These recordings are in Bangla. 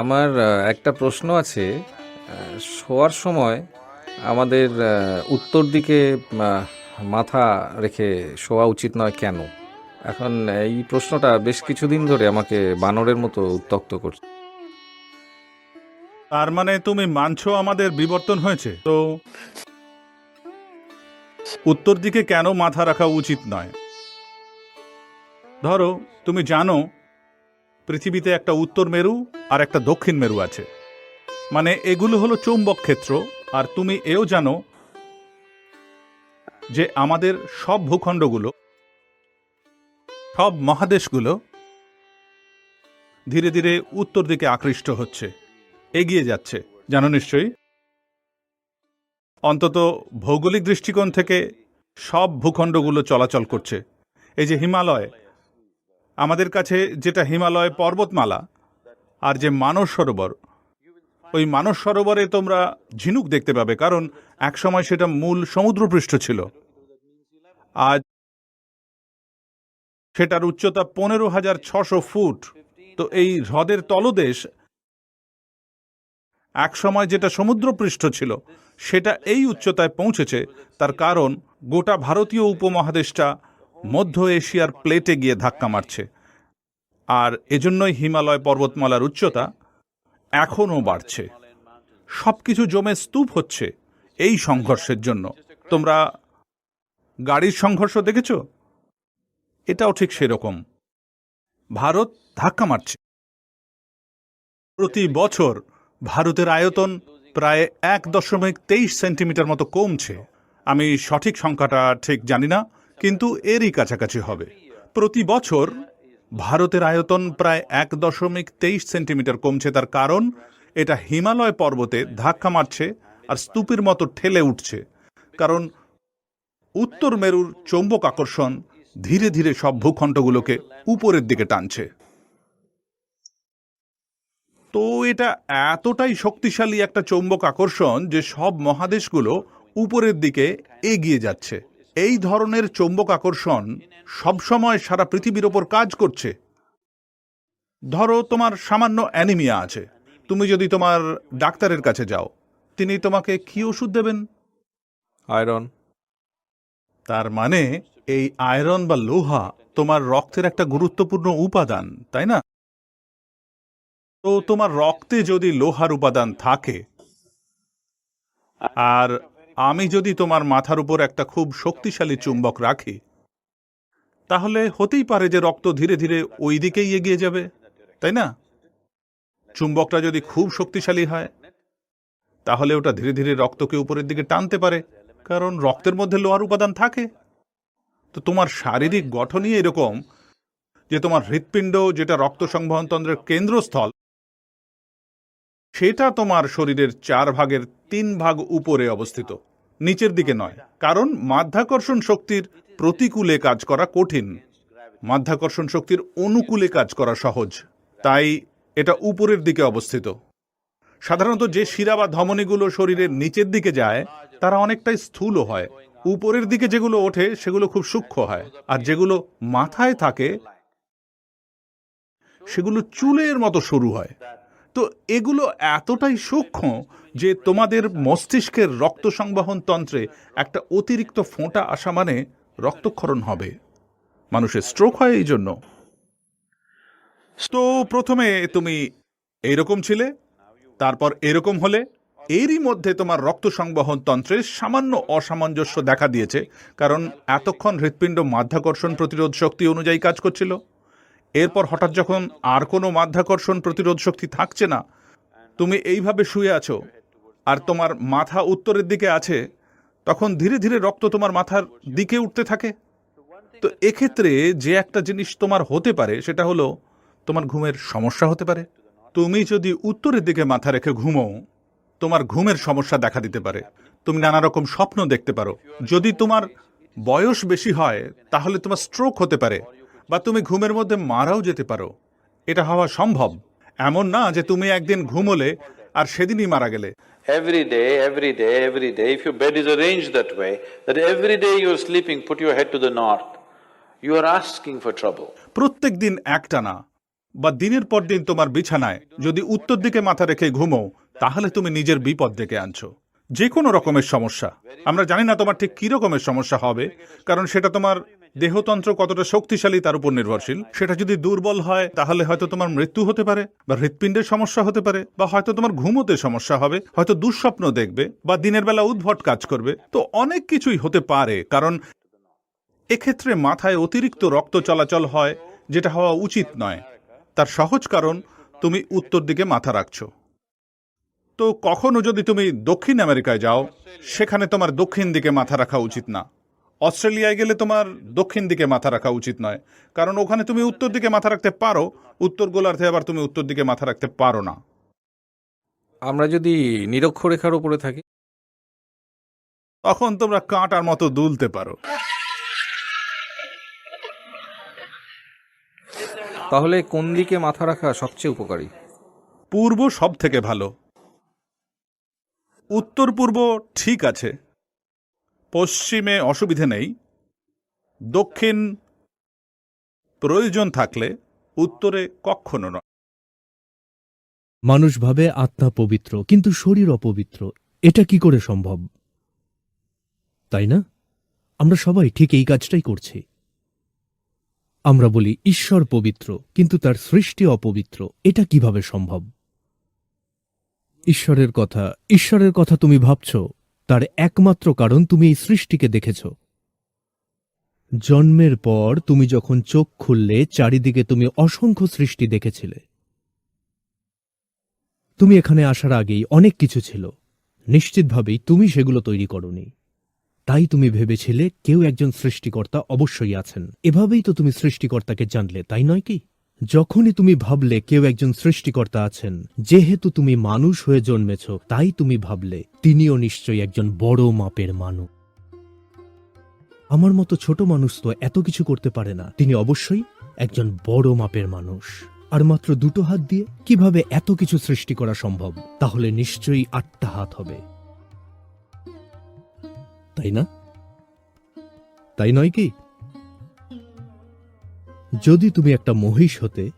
আমার একটা প্রশ্ন আছে। শোয়ার সময় আমাদের উত্তর দিকে মাথা রেখে শোয়া উচিত নয় কেন? এখন এই প্রশ্নটা বেশ কিছুদিন ধরে আমাকে বানরের মতো উত্তক্ত করছে। তার মানে তুমি মানছো আমাদের বিবর্তন হয়েছে? তো উত্তর দিকে কেন মাথা রাখা উচিত নয়? ধরো, তুমি জানো পৃথিবীতে একটা উত্তর মেরু আর একটা দক্ষিণ মেরু আছে। মানে এগুলো হলো চৌম্বক ক্ষেত্র, আর তুমি এও জানো যে আমাদের সব ভূখণ্ডগুলো, সব মহাদেশগুলো ধীরে ধীরে উত্তর দিকে আকৃষ্ট হচ্ছে, এগিয়ে যাচ্ছে। জানো নিশ্চয়ই? অন্তত ভৌগোলিক দৃষ্টিকোণ থেকে সব ভূখণ্ডগুলো চলাচল করছে। এই যে হিমালয় আমাদের কাছে যেটা হিমালয় পর্বতমালা আর যে মানস সরোবর, ওই মানস সরোবরে তোমরা ঝিনুক দেখতে পাবে, কারণ একসময় সেটা মূল সমুদ্রপৃষ্ঠ ছিল। আজ সেটার উচ্চতা পনেরো হাজার ছশো ফুট। তো এই হ্রদের তলদেশ এক সময় যেটা সমুদ্রপৃষ্ঠ ছিল, সেটা এই উচ্চতায় পৌঁছেছে। তার কারণ গোটা ভারতীয় উপমহাদেশটা মধ্য এশিয়ার প্লেটে গিয়ে ধাক্কা মারছে। আর এজন্যই হিমালয় পর্বতমালার উচ্চতা এখনও বাড়ছে। সব কিছু জমে স্তূপ হচ্ছে এই সংঘর্ষের জন্য। তোমরা গাড়ির সংঘর্ষ দেখেছ? এটাও ঠিক সেরকম। ভারত ধাক্কা মারছে। প্রতি বছর ভারতের আয়তন প্রায় এক দশমিক তেইশ সেন্টিমিটার মতো কমছে। আমি সঠিক সংখ্যাটা ঠিক জানি না। কিন্তু এরই কাছাকাছি হবে। প্রতি বছর ভারতের আয়তন প্রায় এক দশমিক তেইশ সেন্টিমিটার কমছে তার কারণ এটা হিমালয় পর্বতে ধাক্কা মারছে আর স্তূপের মতো ঠেলে উঠছে। কারণ উত্তর মেরুর চৌম্বক আকর্ষণ ধীরে ধীরে সব ভূখণ্ডগুলোকে উপরের দিকে টানছে। তো এটা এতটাই শক্তিশালী একটা চৌম্বক আকর্ষণ যে সব মহাদেশগুলো উপরের দিকে এগিয়ে যাচ্ছে। এই ধরনের চৌম্বক আকর্ষণ সবসময় সারা পৃথিবীর ওপর কাজ করছে। ধরো তোমার সামান্য অ্যানিমিয়া আছে। তুমি যদি তোমার ডাক্তারের কাছে যাও তিনি তোমাকে কি ওষুধ দেবেন? আয়রন। তার মানে এই আয়রন বা লোহা তোমার রক্তের একটা গুরুত্বপূর্ণ উপাদান তাই না? তো তোমার রক্তে যদি লোহার উপাদান থাকে আর আমি যদি তোমার মাথার উপর একটা খুব শক্তিশালী চুম্বক রাখি, তাহলে হতেই পারে যে রক্ত ধীরে ধীরে ওই দিকেই এগিয়ে যাবে, তাই না? চুম্বকটা যদি খুব শক্তিশালী হয়, তাহলে ওটা ধীরে ধীরে রক্তকে উপরের দিকে টানতে পারে, কারণ রক্তের মধ্যে লোহার উপাদান থাকে। তো তোমার শারীরিক গঠনই এরকম যে তোমার হৃৎপিণ্ড, যেটা রক্ত সংবহনতন্ত্রের কেন্দ্রস্থল সেটা তোমার শরীরের চার ভাগের তিন ভাগ উপরে অবস্থিত। নিচের দিকে নয়, কারণ মাধ্যাকর্ষণ শক্তির প্রতিকূলে কাজ করা কঠিন। মাধ্যাকর্ষণ শক্তির অনুকূলে কাজ করা সহজ, তাই এটা উপরের দিকে অবস্থিত। সাধারণত যে শিরা বা ধমনীগুলো শরীরের নিচের দিকে যায়, তারা অনেকটাই স্থূল হয়। উপরের দিকে যেগুলো ওঠে, সেগুলো খুব সূক্ষ্ম হয়, আর যেগুলো মাথায় থাকে, সেগুলো চুলের মতো সরু হয়। তো এগুলো এতটাই সূক্ষ্ম যে তোমাদের মস্তিষ্কের রক্ত সংবহন তন্ত্রে একটা অতিরিক্ত ফোঁটা আসা মানে রক্তক্ষরণ হবে। মানুষের স্ট্রোক হয় এই জন্য তো প্রথমে তুমি এইরকম ছিলে, তারপর এরকম হলে এরই মধ্যে তোমার রক্ত সংবহন তন্ত্রে সামান্য অসামঞ্জস্য দেখা দিয়েছে, কারণ এতক্ষণ হৃৎপিণ্ড মাধ্যাকর্ষণ প্রতিরোধ শক্তি অনুযায়ী কাজ করছিল। এরপর হঠাৎ যখন আর কোনো মাধ্যাকর্ষণ প্রতিরোধ শক্তি থাকছে না, তুমি এইভাবে শুয়ে আছো আর তোমার মাথা উত্তরের দিকে আছে, তখন ধীরে ধীরে রক্ত তোমার মাথার দিকে উঠতে থাকে। তো এক্ষেত্রে যে একটা জিনিস তোমার হতে পারে, সেটা হলো তোমার ঘুমের সমস্যা হতে পারে। তুমি যদি উত্তরের দিকে মাথা রেখে ঘুমো, তোমার ঘুমের সমস্যা দেখা দিতে পারে। তুমি নানা রকম স্বপ্ন দেখতে পারো। যদি তোমার বয়স বেশি হয়, তাহলে তোমার স্ট্রোক হতে পারে। বা তুমি ঘুমের মধ্যে মারাও যেতে পারো। এটা হওয়া সম্ভব। এমন না যে তুমি একদিন ঘুমোলে আর সেদিনই মারা গেলে। Every day, every day, every day, if your bed is arranged that way, that every day you're sleeping, put your head to the north, you are asking for trouble. প্রত্যেক দিন একটানা বা দিনের পর দিন তোমার বিছানায় যদি উত্তর দিকে মাথা রেখে ঘুমো তাহলে তুমি নিজের বিপদ ডেকে আনছো। যে কোনো রকমের সমস্যা। আমরা জানি না তোমার ঠিক কি রকমের সমস্যা হবে কারণ সেটা তোমার দেহতন্ত্র কতটা শক্তিশালী তার উপর নির্ভরশীল, সেটা যদি দুর্বল হয়, তাহলে হয়তো তোমার মৃত্যু হতে পারে, বা হৃৎপিণ্ডের সমস্যা হতে পারে, বা হয়তো তোমার ঘুমোতে সমস্যা হবে, হয়তো দুঃস্বপ্ন দেখবে, বা দিনের বেলা উদ্ভট কাজ করবে। তো অনেক কিছুই হতে পারে, কারণ এক্ষেত্রে মাথায় অতিরিক্ত রক্ত চলাচল হয়, যেটা হওয়া উচিত নয়। তার সহজ কারণ, তুমি উত্তর দিকে মাথা রাখছো। তো কখনো যদি তুমি দক্ষিণ আমেরিকায় যাও, সেখানে তোমার দক্ষিণ দিকে মাথা রাখা উচিত না। অস্ট্রেলিয়ায় গেলে তোমার দক্ষিণ দিকে মাথা রাখা উচিত নয়। কারণ ওখানে তুমি উত্তর দিকে মাথা রাখতে পারো উত্তর গোলার্ধে আবার তুমি উত্তর দিকে মাথা রাখতে পারো না। আমরা যদি নিরক্ষরেখার উপরে থাকি। তখন তোমরা কাঁটার মতো দুলতে পারো। তাহলে কোন দিকে মাথা রাখা সবচেয়ে উপকারী? পূর্ব সব থেকে ভালো। উত্তর পূর্ব ঠিক আছে। পশ্চিমে অসুবিধে নেই। দক্ষিণ প্রয়োজন থাকলে উত্তরে কখনো নয়। মানুষ ভাবে আত্মা পবিত্র, কিন্তু শরীর অপবিত্র। এটা কি করে সম্ভব? তাই না? আমরা সবাই ঠিক এই কাজটাই করছি। আমরা বলি, ঈশ্বর পবিত্র, কিন্তু তার সৃষ্টি অপবিত্র। এটা কীভাবে সম্ভব? ঈশ্বরের কথা ঈশ্বরের কথা তুমি ভাবছ? তার একমাত্র কারণ তুমি এই সৃষ্টিকে দেখেছ। জন্মের পর তুমি যখন চোখ খুললে, চারিদিকে তুমি অসংখ্য সৃষ্টি দেখেছিলে। তুমি এখানে আসার আগেই অনেক কিছু ছিল। নিশ্চিতভাবেই তুমি সেগুলো তৈরি করনি। তাই তুমি ভেবেছিলে কেউ একজন সৃষ্টিকর্তা অবশ্যই আছেন। এভাবেই তো তুমি সৃষ্টিকর্তাকে জানলে, তাই নয় কি? যখনই তুমি ভাবলে কেউ একজন সৃষ্টিকর্তা আছেন, যেহেতু তুমি মানুষ হয়ে জন্মেছ, তাই তুমি ভাবলে তিনিও নিশ্চয়ই একজন বড় মাপের মানুষ। আমার মতো ছোট মানুষ তো এত কিছু করতে পারে না, তিনি অবশ্যই একজন বড় মাপের মানুষ। আর মাত্র দুটো হাত দিয়ে কীভাবে এত কিছু সৃষ্টি করা সম্ভব, তাহলে নিশ্চয়ই আটটা হাত হবে। তাই না? তাই নয় কি? যদি তুমি একটা মহিষ হতে,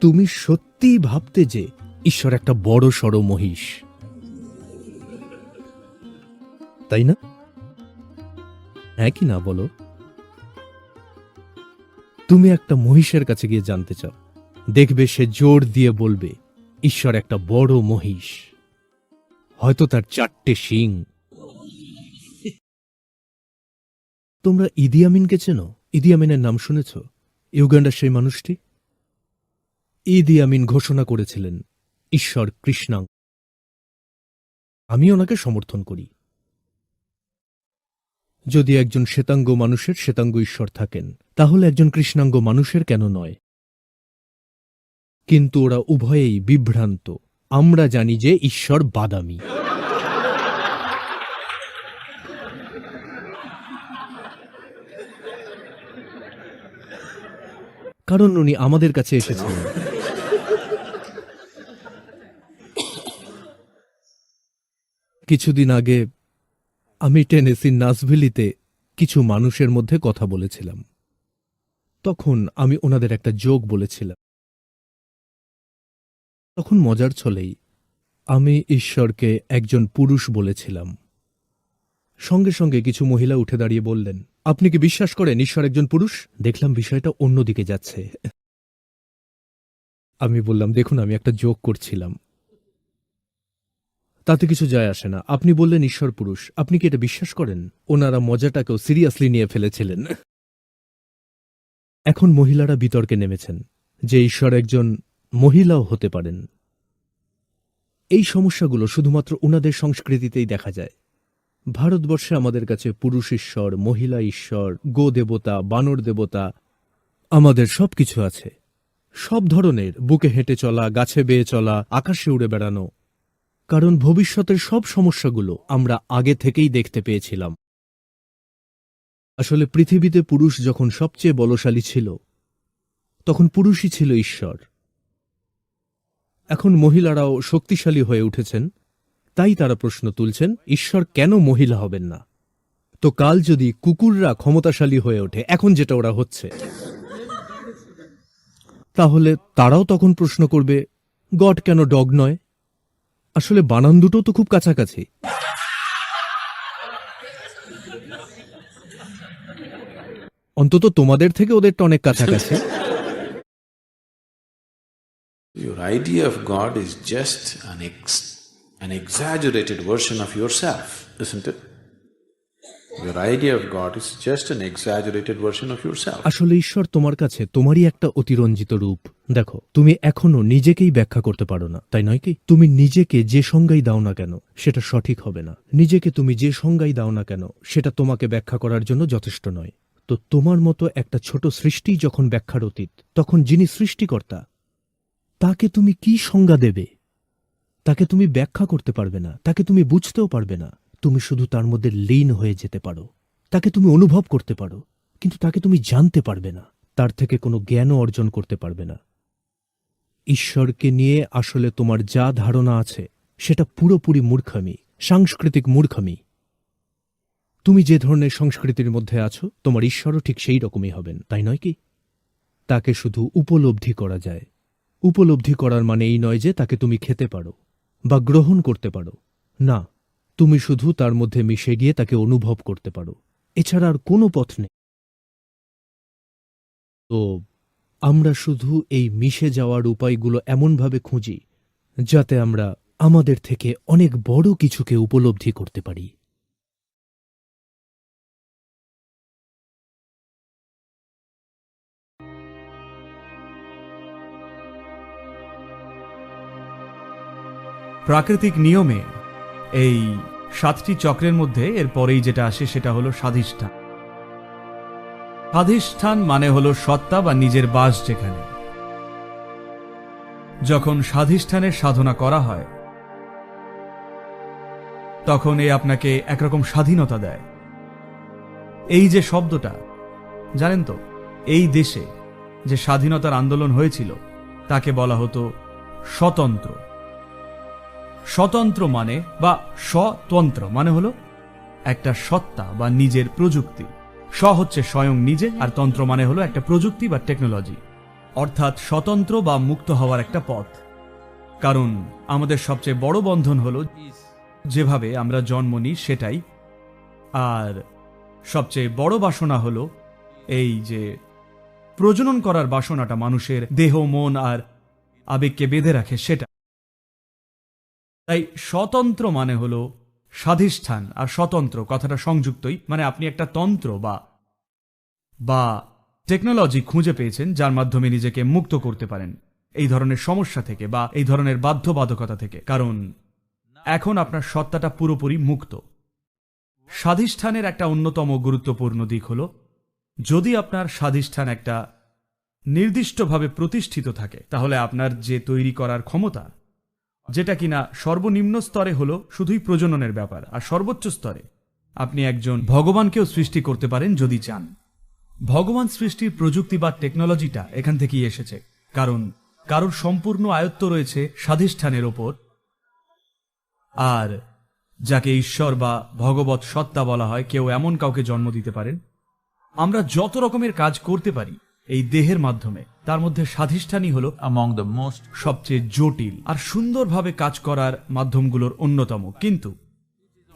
তুমি সত্যিই ভাবতে যে ঈশ্বর একটা বড় সড় মহিষ। তাই না? হ্যাঁ কি না বলো? তুমি একটা মহিষের কাছে গিয়ে জানতে চাও। দেখবে সে জোর দিয়ে বলবে, ঈশ্বর একটা বড় মহিষ। হয়তো তার চারটে শিং। তোমরা ইদি আমিনকে চেনো? ইদি আমিনের নাম শুনেছ? ইউগান্ডার সেই মানুষটি? ইদি আমিন ঘোষণা করেছিলেন, ঈশ্বর কৃষ্ণাঙ্গ। আমি ওনাকে সমর্থন করি। যদি একজন শ্বেতাঙ্গ মানুষের শ্বেতাঙ্গ ঈশ্বর থাকেন, তাহলে একজন কৃষ্ণাঙ্গ মানুষের কেন নয়? কিন্তু ওরা উভয়েই বিভ্রান্ত। আমরা জানি যে ঈশ্বর বাদামি। কারণ উনি আমাদের কাছে এসেছেন। কিছুদিন আগে আমি টেনেসির নাসভিলিতে কিছু মানুষের মধ্যে কথা বলেছিলাম। তখন আমি ওনাদের একটা যোগ বলেছিলাম। তখন মজার ছলেই আমি ঈশ্বরকে একজন পুরুষ বলেছিলাম। সঙ্গে সঙ্গে কিছু মহিলা উঠে দাঁড়িয়ে বললেন, আপনি কি বিশ্বাস করেন ঈশ্বর একজন পুরুষ? দেখলাম বিষয়টা অন্যদিকে যাচ্ছে। আমি বললাম, দেখুন, আমি একটা যোগ করছিলাম। তাতে কিছু যায় আসে না। আপনি বললেন ঈশ্বর পুরুষ। আপনি কি এটা বিশ্বাস করেন? ওনারা মজাটাকেও সিরিয়াসলি নিয়ে ফেলেছিলেন। এখন মহিলারা বিতর্কে নেমেছেন, যে ঈশ্বর একজন মহিলাও হতে পারেন। এই সমস্যাগুলো শুধুমাত্র ওনাদের সংস্কৃতিতেই দেখা যায়। ভারতবর্ষে আমাদের কাছে পুরুষ ঈশ্বর, মহিলা ঈশ্বর, গো দেবতা, বানর দেবতা, আমাদের সবকিছু আছে। সব ধরনের, বুকে হেঁটে চলা, গাছে বেয়ে চলা, আকাশে উড়ে বেড়ানো। কারণ ভবিষ্যতের সব সমস্যাগুলো আমরা আগে থেকেই দেখতে পেয়েছিলাম। আসলে পৃথিবীতে পুরুষ যখন সবচেয়ে বলশালী ছিল, তখন পুরুষই ছিল ঈশ্বর। এখন মহিলারাও শক্তিশালী হয়ে উঠেছেন। তাই তারা প্রশ্ন তুলছেন ঈশ্বর কেন মহিলা হবেন না? তো কাল যদি কুকুররা ক্ষমতাশালী হয়ে ওঠে এখন যেটা ওরা হচ্ছে। তাহলে তারাও তখন প্রশ্ন করবে গড কেন ডগ নয়? আসলে বানান দুটো তো খুব কাছাকাছি। অন্তত তোমাদের থেকে ওদেরটা অনেক কাছাকাছি। Your idea of God is just an, ex- an exaggerated version of yourself, isn't it? Your idea of God is just an exaggerated version of yourself. আসলে ঈশ্বর তোমার কাছে তোমারই একটা অতিরঞ্জিত রূপ। দেখো তুমি এখনও নিজেকেই ব্যাখ্যা করতে পারো না তাই নয় কি? তুমি নিজেকে যে সংজ্ঞাই দাও না কেন সেটা সঠিক হবে না। নিজেকে তুমি যে সংজ্ঞাই দাও না কেন সেটা তোমাকে ব্যাখ্যা করার জন্য যথেষ্ট নয়। তো তোমার মতো একটা ছোট সৃষ্টি যখন ব্যাখ্যার অতীত তখন যিনি সৃষ্টিকর্তা তাকে তুমি কি সংজ্ঞা দেবে? তাকে তুমি ব্যাখ্যা করতে পারবে না, তাকে তুমি বুঝতেও পারবে না। তুমি শুধু তার মধ্যে লীন হয়ে যেতে পারো। তাকে তুমি অনুভব করতে পারো, কিন্তু তাকে তুমি জানতে পারবে না। তার থেকে কোনো জ্ঞানও অর্জন করতে পারবে না। ঈশ্বরকে নিয়ে আসলে তোমার যা ধারণা আছে, সেটা পুরোপুরি মূর্খামি, সাংস্কৃতিক মূর্খামি। তুমি যে ধরনের সংস্কৃতির মধ্যে আছো, তোমার ঈশ্বরও ঠিক সেই রকমই হবেন, তাই নয় কি? তাকে শুধু উপলব্ধি করা যায়। উপলব্ধি করার মানে এই নয় যে তাকে তুমি খেতে পারো। বা গ্রহণ করতে পারো। না, তুমি শুধু তার মধ্যে মিশে গিয়ে তাকে অনুভব করতে পারো। এছাড়া আর কোনো পথ নেই। তো, আমরা শুধু এই মিশে যাওয়ার উপায়গুলো এমনভাবে খুঁজি, যাতে আমরা আমাদের থেকে অনেক বড় কিছুকে উপলব্ধি করতে পারি। প্রাকৃতিক নিয়মে এই সাতটি চক্রের মধ্যে এর পরেই যেটা আসে সেটা হলো স্বাধিষ্ঠান। স্বাধিষ্ঠান মানে হলো সত্তা বা নিজের বাস যেখানে। যখন স্বাধিষ্ঠানের সাধনা করা হয়, তখন এ আপনাকে একরকম স্বাধীনতা দেয়। এই যে শব্দটা, জানেন তো, এই দেশে যে স্বাধীনতার আন্দোলন হয়েছিল, তাকে বলা হতো স্বতন্ত্র। স্বতন্ত্র মানে বা স্বতন্ত্র মানে হলো একটা সত্তা বা নিজের প্রযুক্তি। স্ব হচ্ছে স্বয়ং নিজে আর তন্ত্র মানে হলো একটা প্রযুক্তি বা টেকনোলজি। অর্থাৎ স্বতন্ত্র বা মুক্ত হওয়ার একটা পথ। কারণ আমাদের সবচেয়ে বড় বন্ধন হলো যেভাবে আমরা জন্ম নিই সেটাই। আর সবচেয়ে বড় বাসনা হলো এই যে প্রজনন করার বাসনাটা মানুষের দেহ, মন আর আবেগকে বেঁধে রাখে সেটা। তাই স্বতন্ত্র মানে হলো স্বাধিষ্ঠান আর স্বতন্ত্র, কথাটা সংযুক্তই মানে আপনি একটা তন্ত্র বা বা টেকনোলজি খুঁজে পেয়েছেন যার মাধ্যমে নিজেকে মুক্ত করতে পারেন, এই ধরনের সমস্যা থেকে বা এই ধরনের বাধ্যবাধকতা থেকে। কারণ এখন আপনার সত্তাটা পুরোপুরি মুক্ত। স্বাধিষ্ঠানের একটা অন্যতম গুরুত্বপূর্ণ দিক হল, যদি আপনার স্বাধিষ্ঠান একটা নির্দিষ্টভাবে প্রতিষ্ঠিত থাকে, তাহলে আপনার যে তৈরি করার ক্ষমতা যেটা কিনা সর্বনিম্ন স্তরে হলো শুধুই প্রজননের ব্যাপার, আর সর্বোচ্চ স্তরে আপনি একজন ভগবানকেও সৃষ্টি করতে পারেন যদি চান। ভগবান সৃষ্টির প্রযুক্তি বা টেকনোলজিটা এখান থেকেই এসেছে, কারণ কারোর সম্পূর্ণ আয়ত্ত রয়েছে স্বাধিষ্ঠানের ওপর। আর যাকে ঈশ্বর বা ভগবত সত্তা বলা হয়, কেউ এমন কাউকে জন্ম দিতে পারেন। আমরা যত রকমের কাজ করতে পারি এই দেহের মাধ্যমে। তার মধ্যে স্বাধিষ্ঠানই হলো among দ্য most সবচেয়ে জটিল আর সুন্দরভাবে কাজ করার মাধ্যমগুলোর অন্যতম। কিন্তু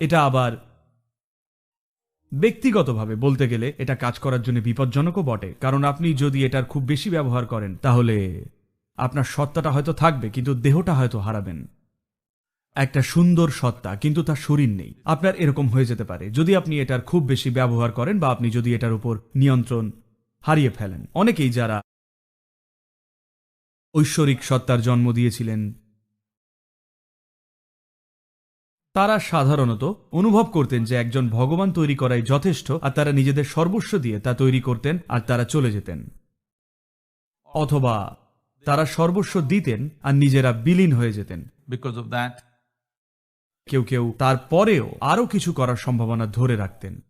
এটা আবার ব্যক্তিগতভাবে বলতে গেলে এটা কাজ করার জন্য বিপজ্জনকও বটে। কারণ আপনি যদি এটার খুব বেশি ব্যবহার করেন তাহলে আপনার সত্তাটা হয়তো থাকবে কিন্তু দেহটা হয়তো হারাবেন। একটা সুন্দর সত্তা কিন্তু তার শরীর নেই। আপনার এরকম হয়ে যেতে পারে। যদি আপনি এটার খুব বেশি ব্যবহার করেন বা আপনি যদি এটার উপর নিয়ন্ত্রণ হারিয়ে ফেলেন। অনেকেই যারা ঐশ্বরিক সত্তার জন্ম দিয়েছিলেন তারা সাধারণত অনুভব করতেন যে একজন ভগবান তৈরি করাই যথেষ্ট আর তারা নিজেদের সর্বস্ব দিয়ে তা তৈরি করতেন আর তারা চলে যেতেন। অথবা তারা সর্বস্ব দিতেন আর নিজেরা বিলীন হয়ে যেতেন। Because of that কেউ কেউ তারপরেও আরও কিছু করার সম্ভাবনা ধরে রাখতেন।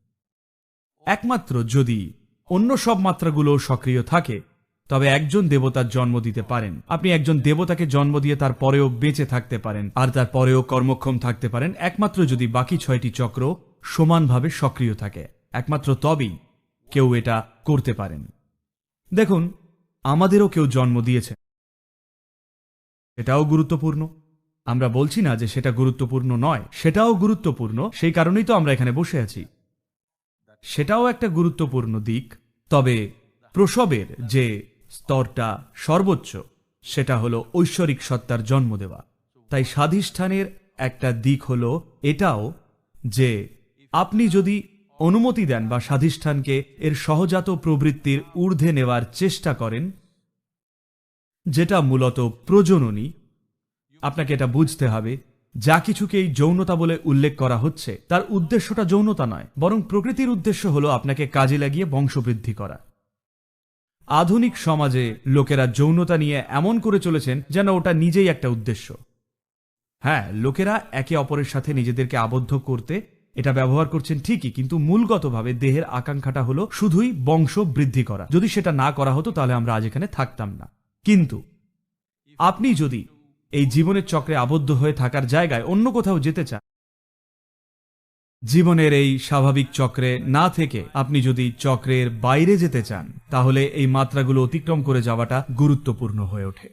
একমাত্র যদি অন্য সব মাত্রাগুলো সক্রিয় থাকে, তবে একজন দেবতার জন্ম দিতে পারেন। আপনি একজন দেবতাকে জন্ম দিয়ে তার পরেও বেঁচে থাকতে পারেন, আর তার পরেও কর্মক্ষম থাকতে পারেন। একমাত্র যদি বাকি ছয়টি চক্র সমানভাবে সক্রিয় থাকে, একমাত্র তবেই কেউ এটা করতে পারেন। দেখুন, আমাদেরও কেউ জন্ম দিয়েছে। এটাও গুরুত্বপূর্ণ। আমরা বলছি না যে সেটা গুরুত্বপূর্ণ নয়, সেটাও গুরুত্বপূর্ণ। সেই কারণেই তো আমরা এখানে বসে আছি। সেটাও একটা গুরুত্বপূর্ণ দিক। তবে প্রসবের যে স্তরটা সর্বোচ্চ, সেটা হলো ঐশ্বরিক সত্তার জন্ম দেওয়া। তাই স্বাধিষ্ঠানের একটা দিক হলো এটাও যে আপনি যদি অনুমতি দেন বা স্বাধিষ্ঠানকে এর সহজাত প্রবৃত্তির ঊর্ধ্বে নেওয়ার চেষ্টা করেন, যেটা মূলত প্রজননী, আপনাকে এটা বুঝতে হবে যা কিছুকেই যৌনতা বলে উল্লেখ করা হচ্ছে, তার উদ্দেশ্যটা যৌনতা নয়, বরং প্রকৃতির উদ্দেশ্য হলো আপনাকে কাজে লাগিয়ে বংশবৃদ্ধি করা। আধুনিক সমাজে লোকেরা যৌনতা নিয়ে এমন করে চলেছেন যেন ওটা নিজেই একটা উদ্দেশ্য। হ্যাঁ লোকেরা একে অপরের সাথে নিজেদেরকে আবদ্ধ করতে এটা ব্যবহার করছেন ঠিকই, কিন্তু মূলগতভাবে দেহের আকাঙ্ক্ষাটা হলো শুধুই বংশ বৃদ্ধি করা। যদি সেটা না করা হতো তাহলে আমরা আজ এখানে থাকতাম না। কিন্তু আপনি যদি এই জীবনের চক্রে আবদ্ধ হয়ে থাকার জায়গায় অন্য কোথাও যেতে চান? জীবনের এই স্বাভাবিক চক্রে না থেকে আপনি যদি চক্রের বাইরে যেতে চান, তাহলে এই মাত্রাগুলো অতিক্রম করে যাওয়াটা গুরুত্বপূর্ণ হয়ে ওঠে।